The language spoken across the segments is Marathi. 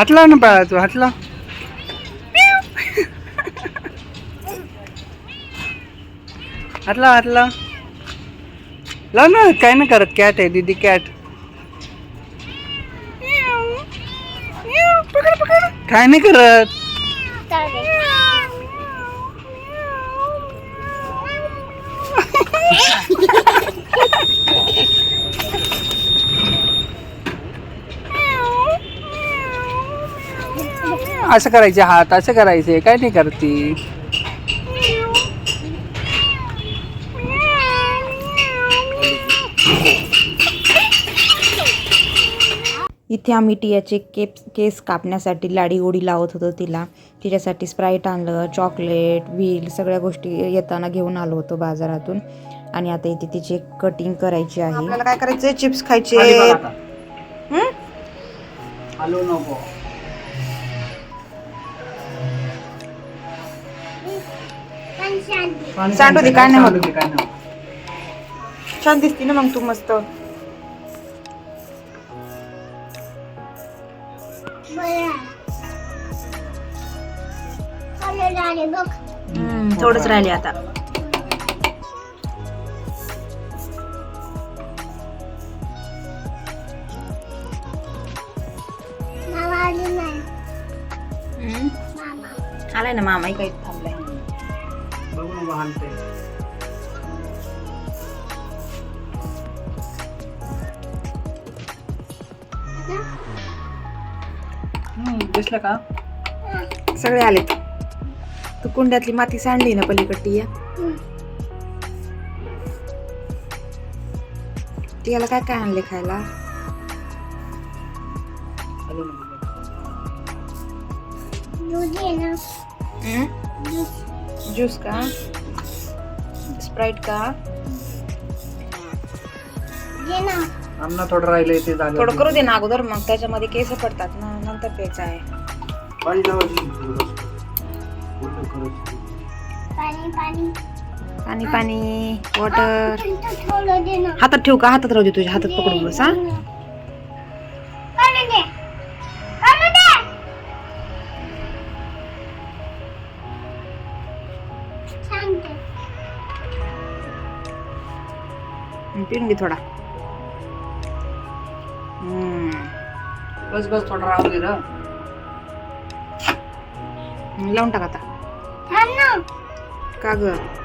हातला ना बाळा तू हातला हातला हातला लाव ना काय नाही करत कॅट आहे दीदी कॅट काय नाही करत. असं करायचे हात असं करायचे काय नाही करती. इथे आम्ही टियाचे केप केस कापण्यासाठी लाडी गोडी लावत होतो तिला. तिच्यासाठी स्प्राईट आणलं चॉकलेट व्हील सगळ्या गोष्टी येताना घेऊन आलो होतो बाजारातून. आणि आता इथे तिची कटिंग करायची आहे. आपल्याला काय करायचंय? चिप्स खायचे. सांडू दे, काय नाही होत. सांडू दे, काय नाही होत. छान दिसती ना मग तू मस्त. थोडंच राहिले आता. आलाय ना मामाही काही हाणते. हम्म, दिसलं का? सगळे आलेत. तू कुंड्यातली माती सांडली ना पलीकडची या. याला काय काय आणले खायला? ज्यूस का? स्प्राईट का? आमना थोडं राहिलंय ते झालं थोडं करू दे ना अगोदर मग त्याच्यामध्ये केस पडतात ना नंतर प्यायचं आहे. पाणी पाणी. वॉटर हातात ठेवू का? हातात राहू दे तुझ्या हातात पकडून बस हा. पिऊन घे थोडा. हम्म. बस बस थोडं राहू दे लावून टाक आता. का ग?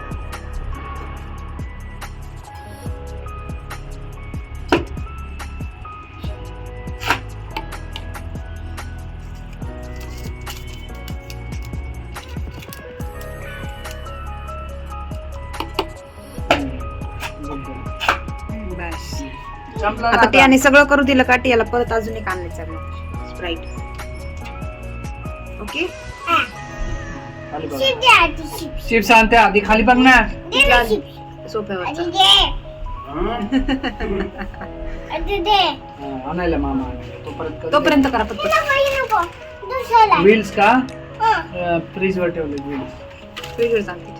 आता आता? टियाने सगळं करू दिलं का टियाला परत अजून एक आणायचं मग. स्प्राईट ओके खाली बघ. चिप्स आणते आधी खाली बघ ना. हा, आणायला मामा आणायला. तोपर्यंत करा. पटपट व्हील्स का? फ्रीज वर ठेवले व्हील्स फ्रीजवर सांगते.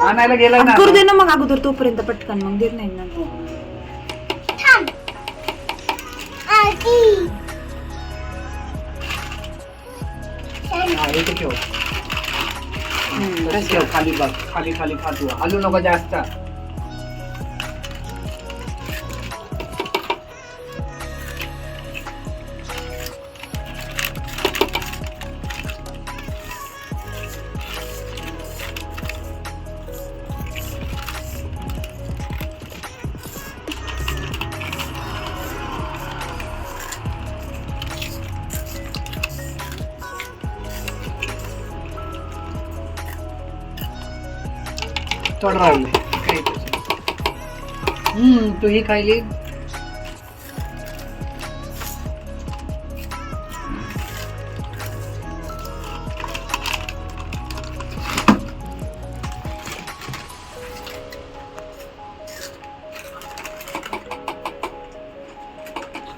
आणायला गेला ना करू दे ना मग अगोदर तोपर्यंत पटकन मग देत नाही हा, इथे ठेव. हम्म, तशी ठेव खाली बघ. खाली खाली खा तू हलू नको जास्त. थोडं राहिले. हम्म तू ही खायली?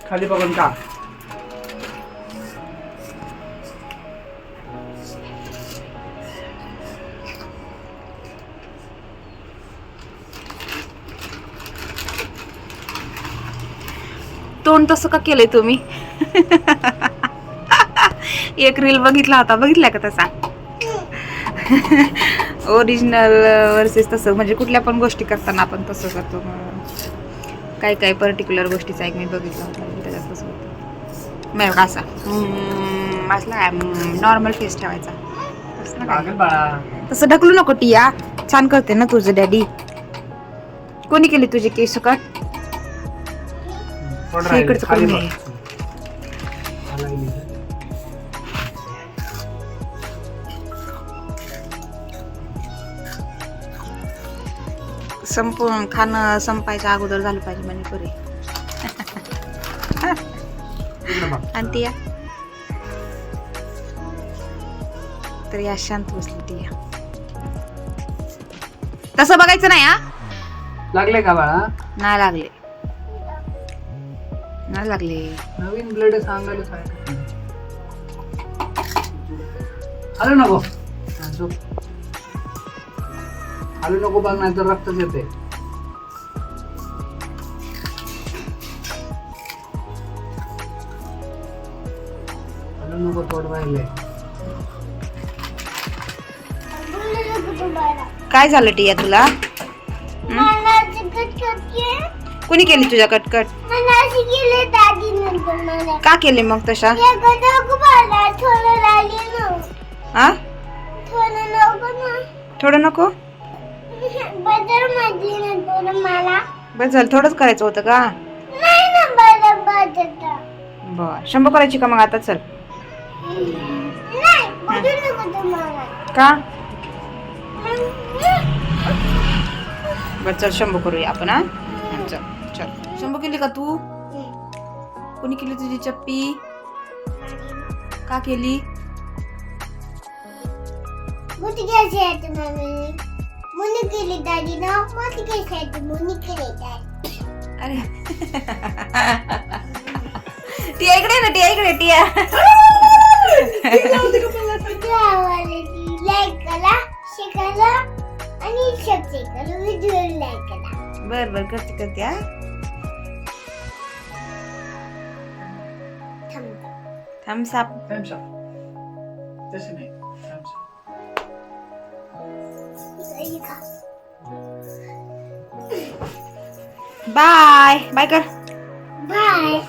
खाली बघून का तोंड तसं का केलंय तुम्ही? एक रील बघितला होता बघितला का तसा? ओरिजिनल वर्सेस तसं म्हणजे कुठल्या पण गोष्टी करताना आपण तसं करतो. काही काही पर्टिक्युलर गोष्टीचा एक मी बघितला होता त्याच्यात तसं होतं बघा असा? असला काय? नॉर्मल फेस ठेवायचा. काय. तसं ढकलू नको टिया. छान करते ना तुझं डॅडी. कोणी केली तुझे केस कट? हे. इकडचं करून. घे. संपूर्ण खाणं संपायच्या अगोदर झालं पाहिजे पुरे इकडं बघ. आणि टिया तर या शांत बसली टिया तसं बघायचं नाही हा लागले का बाळा नाही लागले नाही लागले. नवीन ब्लेड सांगायला सांगितलं. हलू नको. झोप. हलू नको बघ नाही तर रक्तच येते हलू नको तोड राहिले काय झालं टिया तुला? कोणी केली तुझ्या कटकट का केले मग तशा? हा थोडं नको बस झालं थोडंच करायचं होतं का? बर. शंभर करायची का मग आता? चल. का? बर चल शंभू करूया आपण हा. चल चल. शंभू केली का तू? कोणी केली तुझी चप्पी? का केली? मुनी केली दादी ना? मोठी केली मुनी केली दादी. अरे. टिया इकडे ना टिया इकडे टिया. लाईक करा आणि सबस्क्राईब करा व्हिडिओ लाईक करा. बर बर करते करते हा थांब साप Thumbs up. तसे नाही. बाय बाय कर बाय.